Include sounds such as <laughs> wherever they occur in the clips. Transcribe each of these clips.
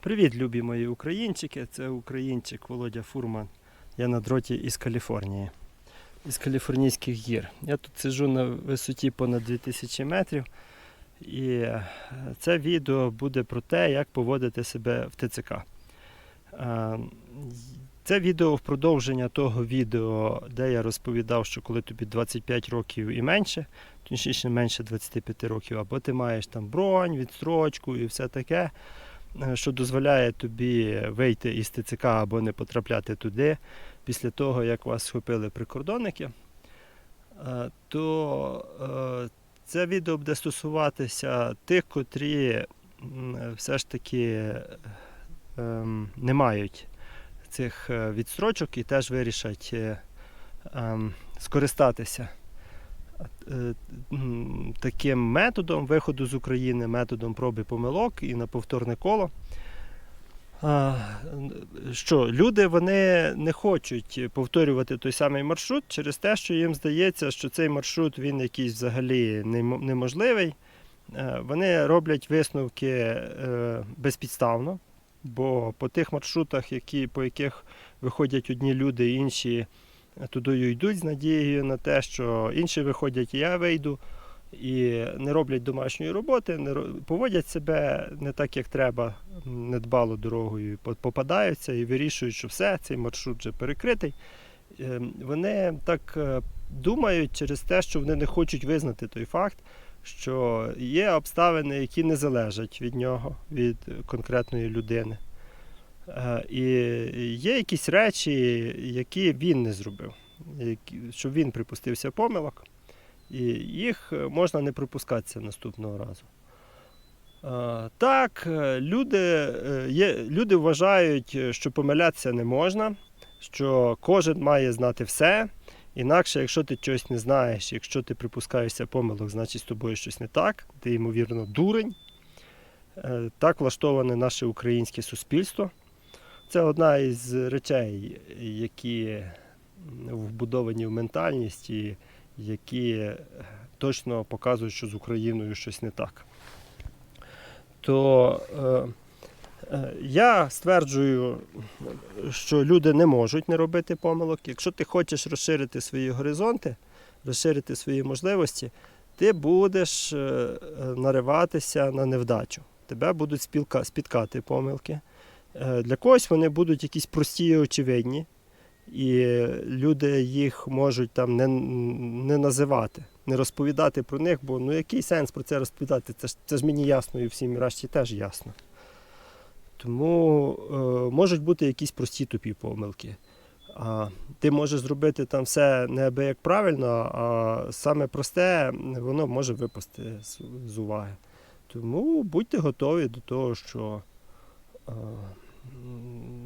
Привіт, любі мої українчики. Це українчик Володя Фурман. Я на дроті із Каліфорнії, із Каліфорнійських гір. Я тут сиджу на висоті понад 2000 метрів. І е, це відео буде про те, як поводити себе в ТЦК. Е, Це відео в продовження того відео, де я розповідав, що коли тобі 25 років і менше, точніше менше 25 років, або ти маєш там бронь, відстрочку і все таке, що дозволяє тобі вийти із ТЦК або не потрапляти туди після того, як вас схопили прикордонники, е, то е, це відео буде стосуватися тих, котрі все ж таки ем, не мають цих е, відстрочок і теж вирішать е, ем, скористатися. е, таким методом виходу з України, методом проби помилок і на повторне коло. Що люди вони не хочуть повторювати той самий маршрут через те, що їм здається, що цей маршрут він якийсь взагалі неможливий. Е, Вони роблять висновки е, безпідставно, бо по тих маршрутах, які, по яких виходять одні люди, інші туди йдуть з надією на те, що інші виходять, і я вийду, і не роблять домашньої роботи, не поводять себе не так, як треба, недбало дорогою, попадаються і вирішують, що все, цей маршрут вже перекритий. Е, Вони так е, думають через те, що вони не хочуть визнати той факт, що є обставини, які не залежать від нього, від конкретної людини. Е, І є якісь речі, які він не зробив, які- що він припустився помилок, і їх е, можна не припускатися наступного разу. Е, Так, люди, є, люди вважають, що помилятися не можна, що кожен має знати все. Інакше, якщо ти щось не знаєш, якщо ти припускаєшся помилок, значить з тобою щось не так, ти, ймовірно, дурень. Так влаштоване наше українське суспільство. Це одна із речей, які вбудовані в ментальність і які точно показують, що з Україною щось не так. То е, е, я стверджую, що люди не можуть не робити помилок. Якщо ти хочеш розширити свої горизонти, розширити свої можливості, ти будеш е, е, нариватися на невдачу. Тебе будуть спілка, спіткати помилки. Е, Для когось вони будуть якісь прості і очевидні, і люди їх можуть там не, не називати, не розповідати про них, бо ну який сенс про це розповідати? Це ж, це ж мені ясно і всім решті теж ясно. Тому е, можуть бути якісь прості тупі помилки. А ти можеш зробити там все неабияк правильно, а саме просте воно може випасти з, з уваги. Тому будьте готові до того, що,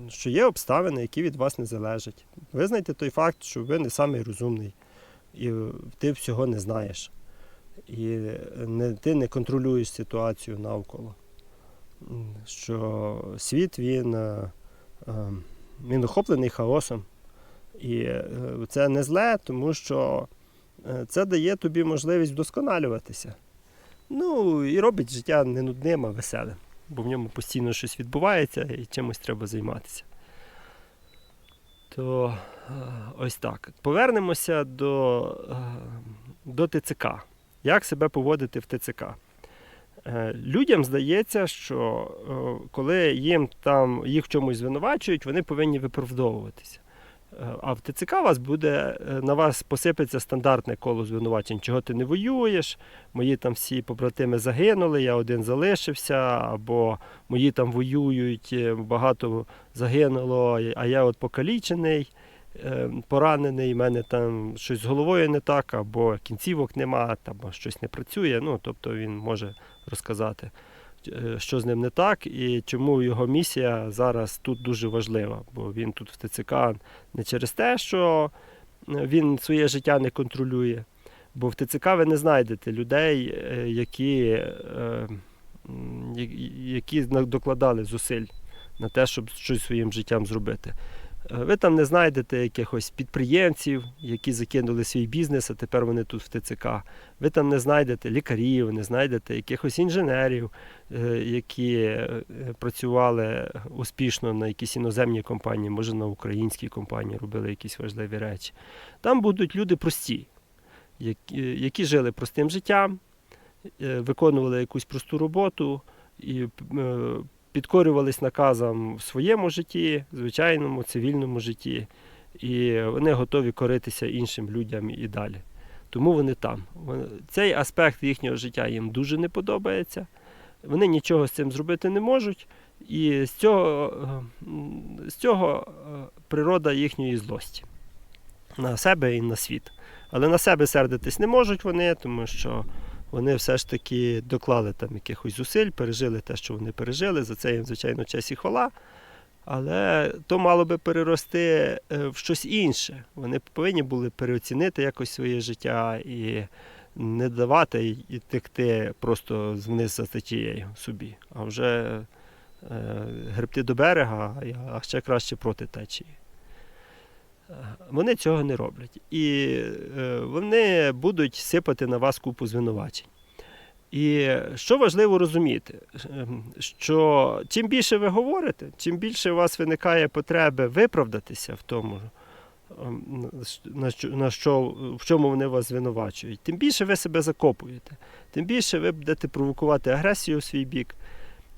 що є обставини, які від вас не залежать. Визнайте той факт, що ви не самий розумний, і ти всього не знаєш. І не, ти не контролюєш ситуацію навколо. Що світ він, е, е, він охоплений хаосом. І е, це не зле, тому що е, це дає тобі можливість вдосконалюватися. Ну і робить життя не нудним, а веселим, бо в ньому постійно щось відбувається і чимось треба займатися. То е, ось так. Повернемося до, е, до ТЦК. Як себе поводити в ТЦК? Е, Людям здається, що коли їм там їх чомусь звинувачують, вони повинні виправдовуватися. А в ТЦК вас буде е, на вас посипеться стандартне коло звинувачень, чого ти не воюєш, мої там всі побратими загинули, я один залишився, або мої там воюють, е, багато загинуло, а я от покалічений, е, поранений, в мене там щось з головою не так, або кінцівок нема, або щось не працює. Ну, тобто він може розказати, що з ним не так, і чому його місія зараз тут дуже важлива, бо він тут в ТЦК не через те, що е, він своє життя не контролює. Бо в ТЦК ви не знайдете людей, е, які, е, які докладали зусиль на те, щоб щось своїм життям зробити. Е, Ви там не знайдете якихось підприємців, які закинули свій бізнес, а тепер вони тут в ТЦК. Ви там не знайдете лікарів, не знайдете якихось інженерів, е, які е, працювали успішно на якійсь іноземній компанії, може на українській компанії робили якісь важливі речі. Там будуть люди прості, які, жили простим життям, виконували якусь просту роботу і підкорювались наказам в своєму житті, звичайному цивільному житті, і вони готові коритися іншим людям і далі. Тому вони там. Цей аспект їхнього життя їм дуже не подобається. Вони нічого з цим зробити не можуть, і з цього, е, з цього е, природа їхньої злості на себе і на світ. Але на себе сердитись не можуть вони, тому що вони все ж таки доклали там якихось зусиль, пережили те, що вони пережили. За це їм, звичайно, честь і хвала. Але то мало би перерости е, в щось інше. Вони повинні були переоцінити якось своє життя і не давати і текти просто вниз за течією собі, а вже е, гребти до берега, а ще краще проти течії. Вони цього не роблять. І е, вони будуть сипати на вас купу звинувачень. І що важливо розуміти, ем, що чим більше ви говорите, чим більше у вас виникає потреби виправдатися в тому, ем, на що, в чому вони вас звинувачують, тим більше ви себе закопуєте, тим більше ви будете провокувати агресію в свій бік.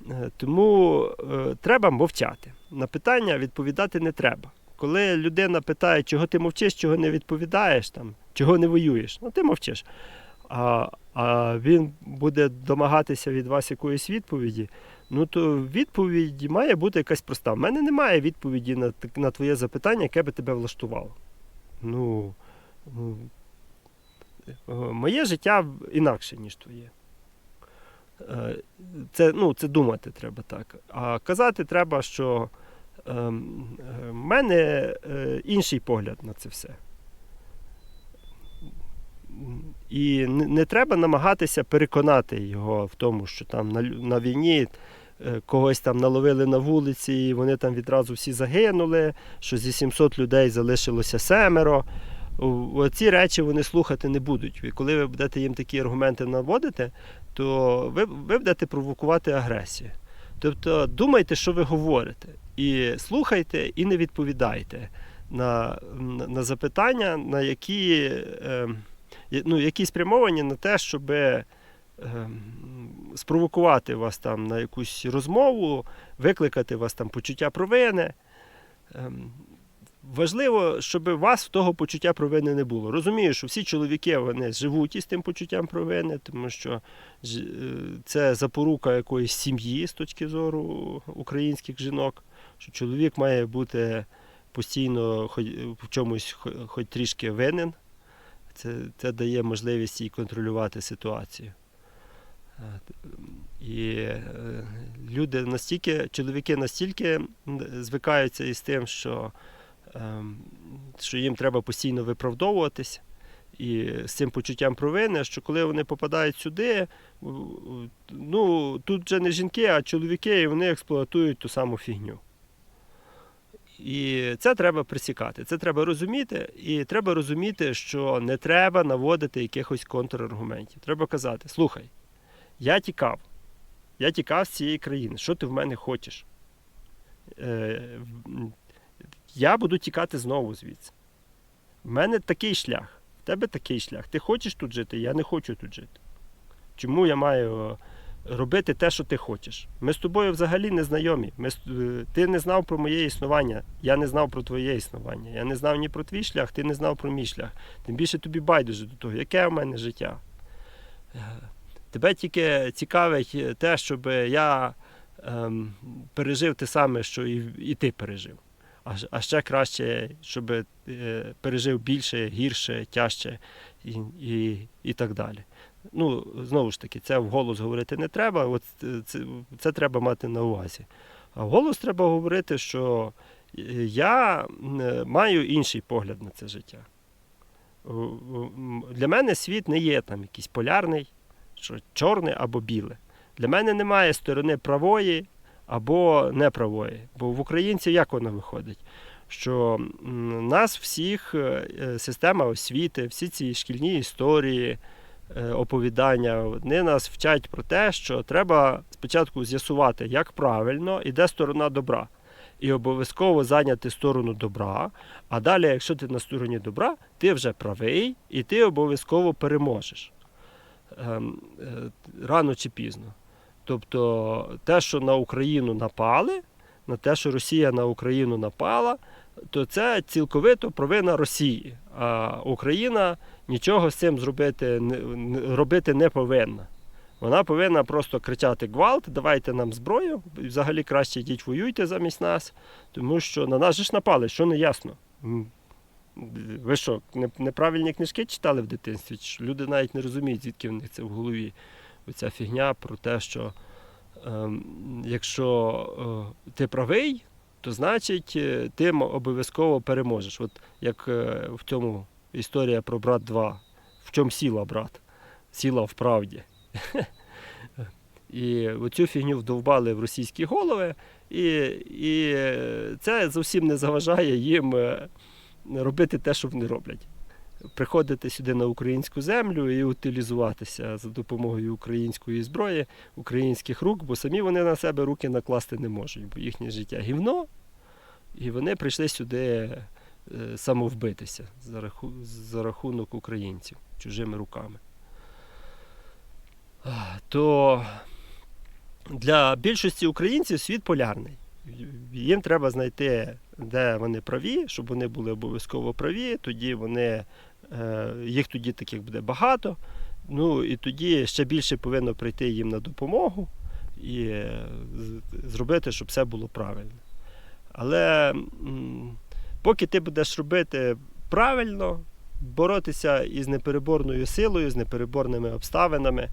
Е, Тому е, треба мовчати. На питання відповідати не треба. Коли людина питає, чого ти мовчиш, чого не відповідаєш, там, чого не воюєш, ну ти мовчиш. А, а він буде домагатися від вас якоїсь відповіді, ну то відповідь має бути якась проста. У мене немає відповіді на, на твоє запитання, яке би тебе влаштувало. Ну, ну, е, моє життя інакше, ніж твоє. Е, Це, ну, це думати треба так. А казати треба, що в мене е, інший погляд на це все. І не, треба намагатися переконати його в тому, що там на, на війні е, когось там наловили на вулиці, і вони там відразу всі загинули, що зі 700 людей залишилося семеро. Ці речі вони слухати не будуть. І коли ви будете їм такі аргументи наводити, то ви, ви будете провокувати агресію. Тобто думайте, що ви говорите, і слухайте, і не відповідайте на, на, запитання, на які, е, ну, які спрямовані на те, щоб е, спровокувати вас там на якусь розмову, викликати вас там почуття провини. Ем, Важливо, щоб у вас того почуття провини не було. Розумію, що всі чоловіки вони живуть із тим почуттям провини, тому що е, це запорука якоїсь сім'ї з точки зору українських жінок, що чоловік має бути постійно хоч- в чомусь хо- хоч трішки винен. Це, це дає можливість їй контролювати ситуацію. Е, І е, люди настільки, чоловіки настільки звикаються із тим, що ем, що їм треба постійно виправдовуватись і з цим почуттям провини, що коли вони попадають сюди, ну тут вже не жінки, а чоловіки, і вони експлуатують ту саму фігню. І це треба присікати, це треба розуміти, і треба розуміти, що не треба наводити якихось контраргументів. Треба казати: слухай, я тікав, я тікав з цієї країни, що ти в мене хочеш? Е, я буду тікати знову звідси. В мене такий шлях, в тебе такий шлях. Ти хочеш тут жити, я не хочу тут жити. Чому я маю робити те, що ти хочеш? Ми з тобою взагалі не знайомі. Ми, е, ти не знав про моє існування, я не знав про твоє існування. Я не знав ні про твій шлях, ти не знав про мій шлях. Тим більше тобі байдуже до того, яке в мене життя. Е, Тебе тільки цікавить те, щоб я ем, пережив те саме, що і, і ти пережив. А, а ще краще, щоб е, пережив більше, гірше, тяжче і, і, і так далі. Ну, знову ж таки, це вголос говорити не треба, от е, це, це треба мати на увазі. А вголос треба говорити, що е, я е, маю інший погляд на це життя. Для мене світ не є там якийсь полярний, що чорне або біле. Для мене немає сторони правої або неправої. Бо в українців як воно виходить? що нас всіх система освіти, всі ці шкільні історії, оповідання, вони нас вчать про те, що треба спочатку з'ясувати, як правильно і де сторона добра. І обов'язково зайняти сторону добра. А далі, якщо ти на стороні добра, ти вже правий і ти обов'язково переможеш ем, е, рано чи пізно. Тобто те, що на Україну напали, на те, що Росія на Україну напала, то це цілковито провина Росії. А Україна нічого з цим зробити, робити не повинна. Вона повинна просто кричати гвалт, давайте нам зброю, взагалі краще йдіть воюйте замість нас, тому що на нас же ж напали, що не ясно. Ви що, неправильні книжки читали в дитинстві? Люди навіть не розуміють, звідки в них це в голові. Оця фігня про те, що ем, якщо е, ти правий, то значить е, ти обов'язково переможеш. От як е, в цьому історія про брат 2. В чому сіла брат? Сіла в правді. <laughs> І оцю фігню вдовбали в російські голови, і, і це зовсім не заважає їм е, робити те, що вони роблять. Приходити сюди на українську землю і утилізуватися за допомогою української зброї, українських рук, бо самі вони на себе руки накласти не можуть, бо їхнє життя гівно, і вони прийшли сюди самовбитися за, раху, за рахунок українців чужими руками. То для більшості українців світ полярний. Їм треба знайти, де вони праві, щоб вони були обов'язково праві. Тоді вони, е, їх тоді таких буде багато. Ну і тоді ще більше повинно прийти їм на допомогу і е, зробити, щоб все було правильно. Але поки ти будеш робити правильно, боротися із непереборною силою, з непереборними обставинами,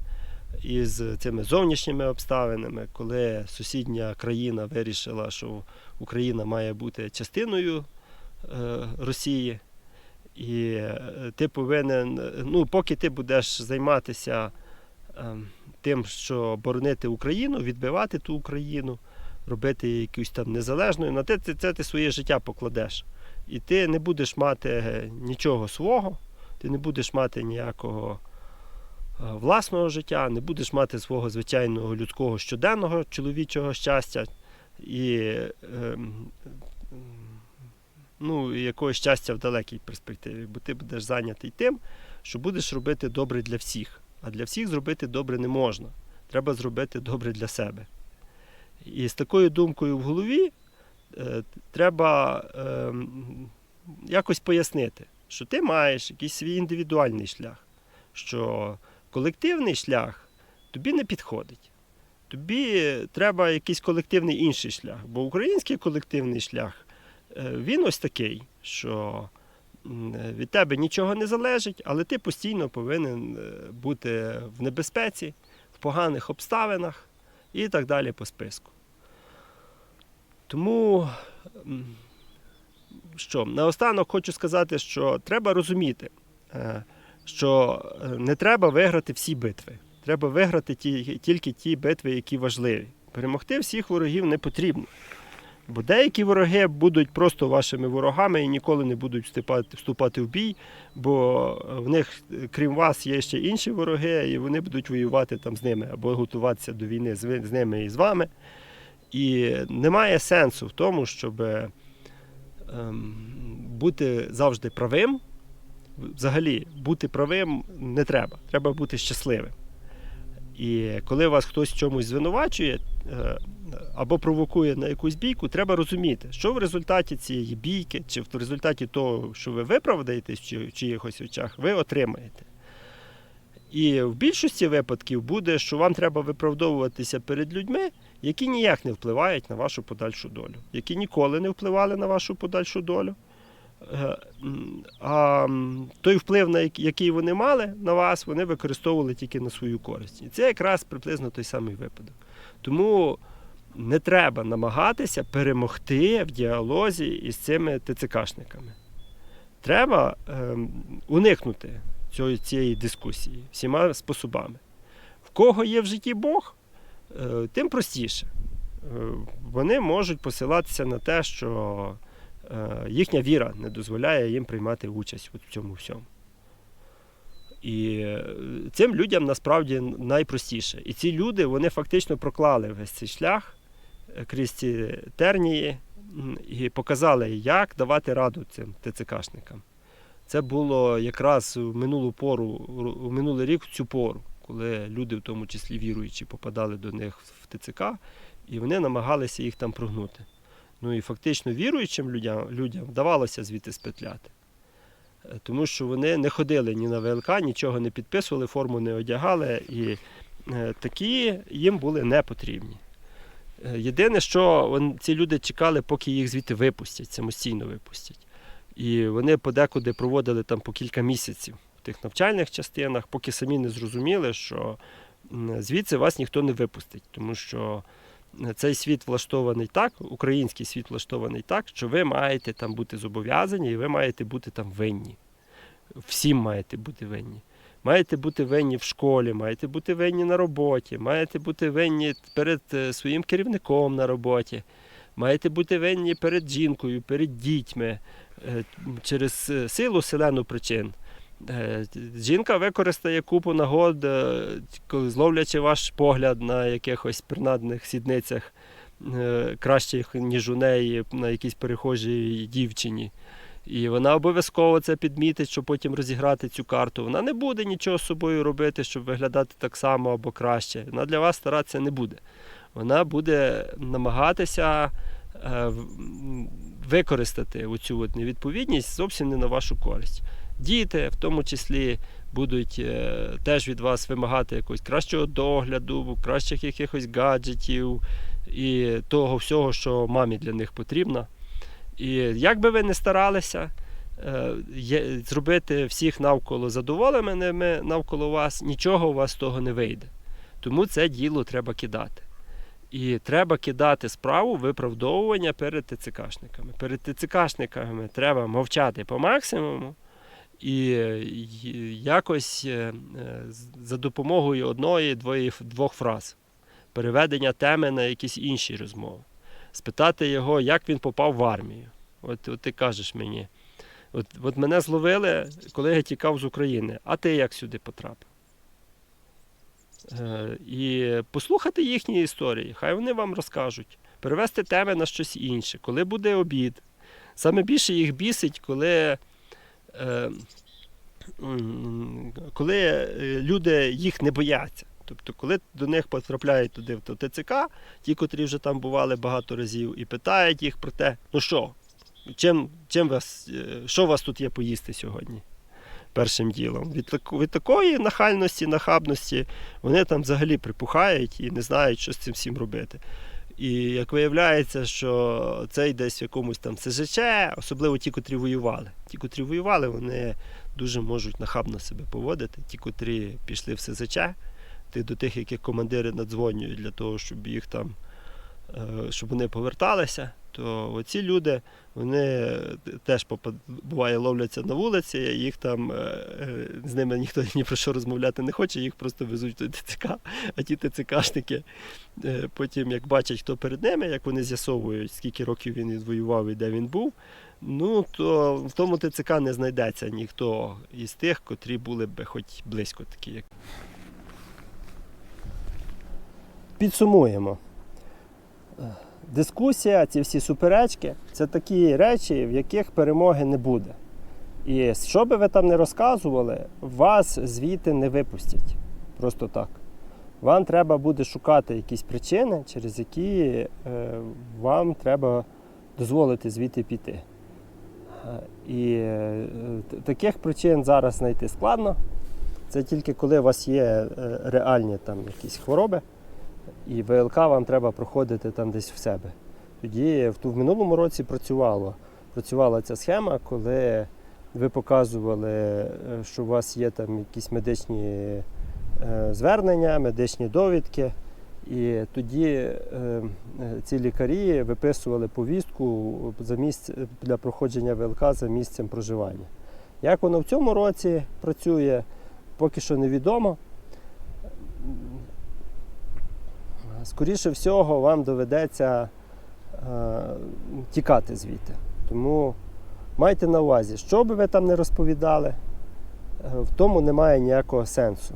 із цими зовнішніми обставинами, коли сусідня країна вирішила, що Україна має бути частиною е, Росії. І е, ти повинен, ну, поки ти будеш займатися е, тим, що боронити Україну, відбивати ту Україну, робити якусь там незалежною, на те, це, це ти своє життя покладеш. І ти не будеш мати е, нічого свого, ти не будеш мати ніякого е, власного життя, не будеш мати свого звичайного людського щоденного чоловічого щастя і ем, ну, якогось щастя в далекій перспективі, бо ти будеш зайнятий тим, що будеш робити добре для всіх. А для всіх зробити добре не можна. Треба зробити добре для себе. І з такою думкою в голові треба ем, якось пояснити, що ти маєш якийсь свій індивідуальний шлях, що колективний шлях тобі не підходить. Тобі треба якийсь колективний інший шлях, бо український колективний шлях е, він ось такий, що е, від тебе нічого не залежить, але ти постійно повинен е, бути в небезпеці, в поганих обставинах і так далі по списку. Тому що, наостанок хочу сказати, що треба розуміти, е, що е, не треба виграти всі битви. Треба виграти ті, тільки ті битви, які важливі. Перемогти всіх ворогів не потрібно. Бо деякі вороги будуть просто вашими ворогами і ніколи не будуть вступати, вступати в бій, бо в них, крім вас, є ще інші вороги, і вони будуть воювати там з ними або готуватися до війни з, з ними і з вами. І немає сенсу в тому, щоб ем, бути завжди правим. Взагалі, бути правим не треба. Треба бути щасливим. І коли вас хтось чомусь звинувачує е, або провокує на якусь бійку, треба розуміти, що в результаті цієї бійки, чи в результаті того, що ви виправдаєтесь в чиїхось очах, ви отримаєте. І в більшості випадків буде, що вам треба виправдовуватися перед людьми, які ніяк не впливають на вашу подальшу долю, які ніколи не впливали на вашу подальшу долю. Е, А той вплив, на який- вони мали на вас, вони використовували тільки на свою користь. І це якраз приблизно той самий випадок. Тому не треба намагатися перемогти в діалозі із цими ТЦКшниками. Треба ем, уникнути цієї, цієї дискусії всіма способами. В кого є в житті Бог, е, тим простіше. Е, Вони можуть посилатися на те, що Е, Їхня віра не дозволяє їм приймати участь в цьому всьому. І е, цим людям насправді найпростіше. І ці люди вони фактично проклали весь цей шлях е, крізь ці тернії і показали, як давати раду цим ТЦКшникам. Це було якраз у минулу пору, у минулий рік в цю пору, коли люди, в тому числі віруючі, попадали до них в ТЦК, і вони намагалися їх там прогнути. Ну і фактично віруючим людям, людям вдавалося звідти спетляти. Е, Тому що вони не ходили ні на ВЛК, нічого не підписували, форму не одягали, і е, такі їм були не потрібні. Е, Єдине, що ці люди чекали, поки їх звідти випустять, самостійно випустять. І вони подекуди проводили там по кілька місяців тих навчальних частинах, поки самі не зрозуміли, що звідси вас ніхто не випустить, тому що цей світ влаштований так, український світ влаштований так, що ви маєте там бути зобов'язані і ви маєте бути там винні. Всім маєте бути винні. Маєте бути винні в школі, маєте бути винні на роботі, маєте бути винні перед е, своїм керівником на роботі, маєте бути винні перед жінкою, перед дітьми е, через е, силу селену причин. Е, Жінка використає купу нагод, е, коли зловлячи ваш погляд на якихось принадних сідницях, е, кращих, ніж у неї на якійсь перехожій дівчині. І вона обов'язково це підмітить, щоб потім розіграти цю карту. Вона не буде нічого з собою робити, щоб виглядати так само або краще. Вона для вас старатися не буде. Вона буде намагатися використати оцю от невідповідність зовсім не на вашу користь. Діти, в тому числі, будуть е, теж від вас вимагати якогось кращого догляду, кращих якихось гаджетів і того всього, що мамі для них потрібно. І як би ви не старалися е, зробити всіх навколо задоволеними навколо вас, нічого у вас з того не вийде. Тому це діло треба кидати. І треба кидати справу виправдовування перед ТЦКшниками. Перед ТЦКшниками треба мовчати по максимуму і якось е, е, за допомогою одної двої, двох фраз переведення теми на якісь інші розмови. Спитати його, як він попав в армію. От, от ти кажеш мені, от, от мене зловили, коли я тікав з України, а ти як сюди потрапив? Е, і послухати їхні історії, хай вони вам розкажуть, перевести теми на щось інше, коли буде обід. Саме більше їх бісить, коли, коли е, люди їх не бояться. Тобто, коли до них потрапляють туди в ТЦК, ті, котрі вже там бували багато разів, і питають їх про те, ну що, чим, чим вас, е, що у вас тут є поїсти сьогодні? Першим ділом. Від, від такої нахальності, нахабності вони там взагалі припухають і не знають, що з цим всім робити. І як виявляється, що цей десь в якомусь там СЖЧ, особливо ті, котрі воювали. Ті, котрі воювали, вони дуже можуть нахабно себе поводити. Ті, котрі пішли в СЗЧ, ти до тих, яких командири надзвонюють для того, щоб їх там, щоб вони поверталися, то оці люди, вони теж буває ловляться на вулиці, їх там е, е, з ними ніхто <laughs> ні про що розмовляти не хоче, їх просто везуть до ТЦК, а ті ТЦКшники е, потім, як бачать, хто перед ними, як вони з'ясовують, скільки років він відвоював і де він був. Ну, то в тому ТЦК не знайдеться ніхто із тих, котрі були б хоч близько такі, Підсумуємо. Дискусія, ці всі суперечки це такі речі, в яких перемоги не буде. І що би ви там не розказували, вас звідти не випустять. Просто так. Вам треба буде шукати якісь причини, через які е, вам треба дозволити звідти піти. І е, таких причин зараз знайти складно. Це тільки коли у вас є е, реальні там якісь хвороби, і ВЛК вам треба проходити там десь в себе. Тоді в, в минулому році працювало. Працювала ця схема, коли ви показували, е, що у вас є там якісь медичні е, звернення, медичні довідки. І тоді е, ці лікарі виписували повістку за місць, для проходження ВЛК за місцем проживання. Як воно в цьому році працює, поки що невідомо. Скоріше всього, вам доведеться е, тікати звідти. Тому майте на увазі, що би ви там не розповідали, е, в тому немає ніякого сенсу.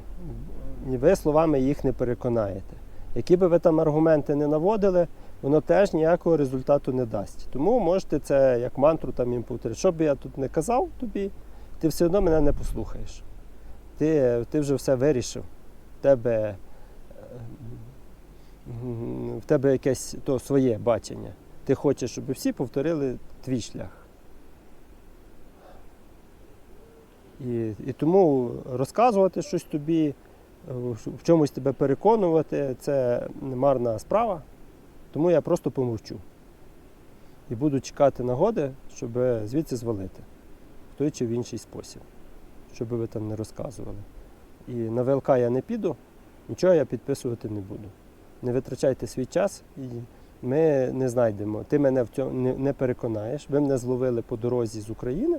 Ви словами їх не переконаєте. Які би ви там аргументи не наводили, воно теж ніякого результату не дасть. Тому можете це як мантру там їм повторити. Що би я тут не казав тобі, ти все одно мене не послухаєш. Ти, ти вже все вирішив. Тебе, е, в тебе якесь то своє бачення. Ти хочеш, щоб всі повторили твій шлях. І, і тому розказувати щось тобі, в чомусь тебе переконувати це марна справа. Тому я просто помовчу. І буду чекати нагоди, щоб звідси звалити в той чи в інший спосіб, щоб ви там не розказували. І на ВЛК я не піду, нічого я підписувати не буду. Не витрачайте свій час і ми не знайдемо. Ти мене в цьому не, переконаєш. Ви мене зловили по дорозі з України.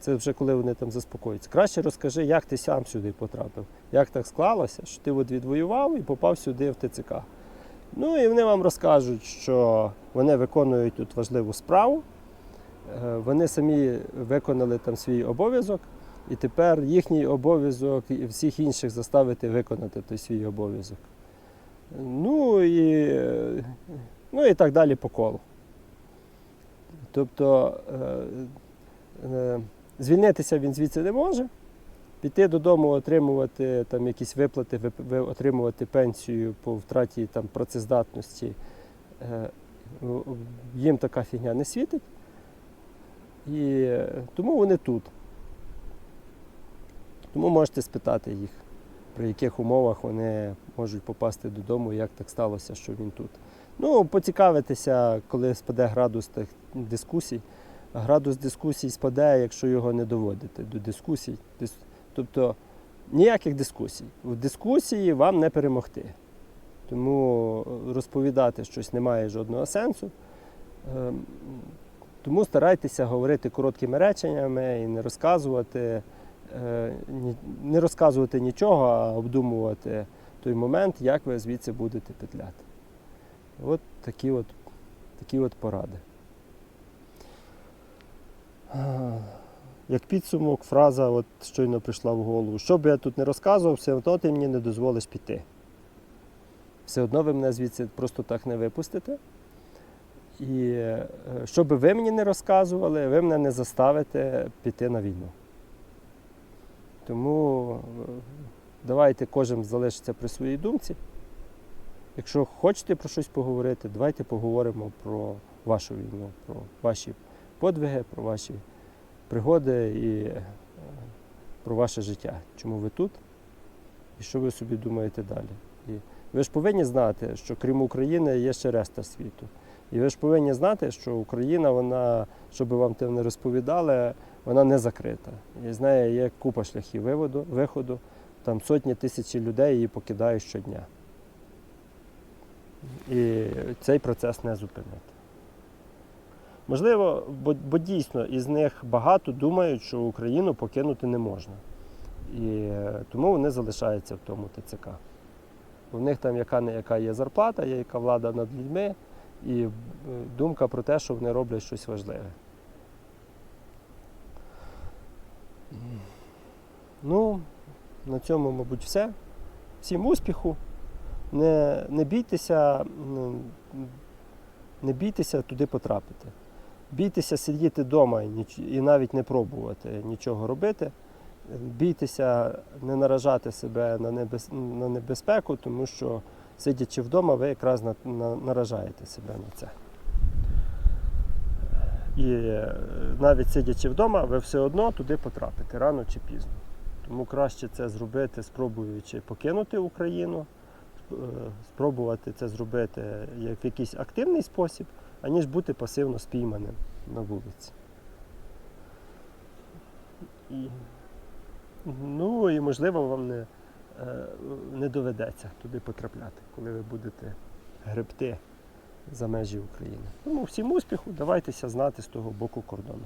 Це вже коли вони там заспокоюються. Краще розкажи, як ти сам сюди потрапив, як так склалося, що ти от відвоював і попав сюди в ТЦК. Ну і вони вам розкажуть, що вони виконують тут важливу справу. Е, Вони самі виконали там свій обов'язок, і тепер їхній обов'язок і всіх інших заставити виконати той свій обов'язок. Ну і, ну і так далі по колу. Тобто е, е, звільнитися він звідси не може, піти додому, отримувати там якісь виплати, отримувати пенсію по втраті там, працездатності. Е, Їм така фігня не світить. І тому вони тут. Тому можете спитати їх, при яких умовах вони можуть попасти додому, як так сталося, що він тут. Ну, поцікавитися, коли спаде градус тих дискусій. Градус дискусій спаде, якщо його не доводити до дискусій. Тобто ніяких дискусій. В дискусії вам не перемогти. Тому розповідати щось не має жодного сенсу. Ем, Тому старайтеся говорити короткими реченнями і не розказувати, е, не розказувати нічого, а обдумувати той момент, як ви звідси будете петляти. От такі от, такі от поради. Як підсумок, фраза от щойно прийшла в голову. Що би я тут не розказував, все одно ти мені не дозволиш піти. Все одно ви мене звідси просто так не випустите. І е, що би ви мені не розказували, ви мене не заставите піти на війну. Тому е, давайте кожен залишиться при своїй думці. Якщо хочете про щось поговорити, давайте поговоримо про вашу війну, про ваші подвиги, про ваші пригоди і е, про ваше життя. Чому ви тут і що ви собі думаєте далі. І ви ж повинні знати, що крім України є ще решта світу. І ви ж повинні знати, що Україна, вона, що би вам те не розповідали, вона не закрита. І з нею є купа шляхів виводу, виходу. Там сотні тисячі людей її покидають щодня. І цей процес не зупинити. Можливо, бо, бо дійсно із них багато думають, що Україну покинути не можна. І тому вони залишаються в тому ТЦК. У них там яка не яка є зарплата, є яка влада над людьми, і е, думка про те, що вони роблять щось важливе. Ну, на цьому, мабуть, все. Всім успіху. Не, не бійтеся, не бійтеся туди потрапити. Бійтеся сидіти вдома і, навіть не пробувати нічого робити. Бійтеся не наражати себе на небезпеку, тому що сидячи вдома, ви якраз на, на, наражаєте себе на це. І е, навіть сидячи вдома, ви все одно туди потрапите рано чи пізно. Тому краще це зробити, спробуючи покинути Україну, е, спробувати це зробити як в якийсь активний спосіб, аніж бути пасивно спійманим на вулиці. І, ну і можливо вам не, е, не доведеться туди потрапляти, коли ви будете гребти за межі України. Тому всім успіху, давайтеся знати з того боку кордону.